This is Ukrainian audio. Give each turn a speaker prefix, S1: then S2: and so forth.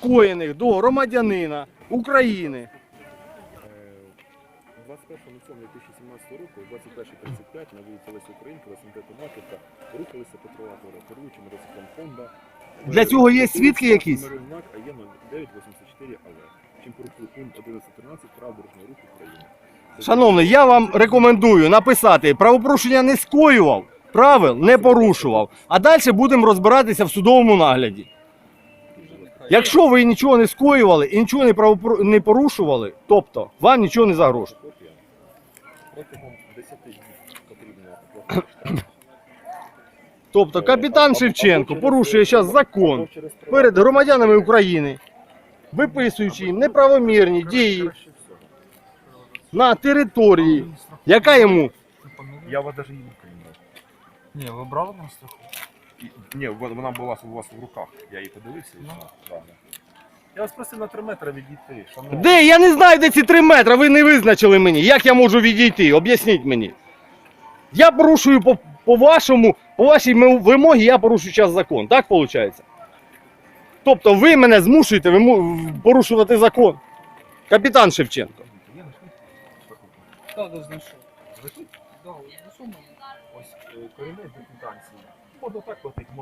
S1: скоєних до громадянина України.
S2: 21.07.2017 року, о 21.35 на вулиці Лесі Українки, в СМТ Томатівка, рухалися патрулятори, керуючи мотоциклом Honda.
S1: Для цього є свідки якісь?
S2: Знак АЄ 0984 АВ. Чим пункт 11.13 прав дорожнього України.
S1: Шановний, я вам рекомендую написати правопорушення не скоював, правил не порушував. А далі будемо розбиратися в судовому нагляді. Якщо ви нічого не скоювали і нічого не, правопору- не порушували, тобто вам нічого не загрожує.
S2: Копія. Протягом 10 днів потрібно оплатити штраф.
S1: Тобто капітан Шевченко порушує зараз закон перед громадянами України, виписуючи їм неправомірні дії на території, яка йому
S2: Я вас навіть не приймав.
S3: Ні, ви брали на страху?
S2: Ні, вона була у вас в руках. Я її подивився і
S3: Ну.
S2: все. Да, да. Я вас просив на 3 метри відійти. шановний.
S1: Де? Я не знаю, де ці три метри. Ви не визначили мені. Як я можу відійти? Об'ясніть мені. Я порушую по, по вашому, по вашій м- вимогі, я порушую час закон. Так виходить? Тобто ви мене змушуєте виму- порушувати закон. Капітан Шевченко.
S2: Я знайшли?
S3: Так, знайшов. Да, знайшов мене.
S2: Ось корінець квитанції. Можна так платити,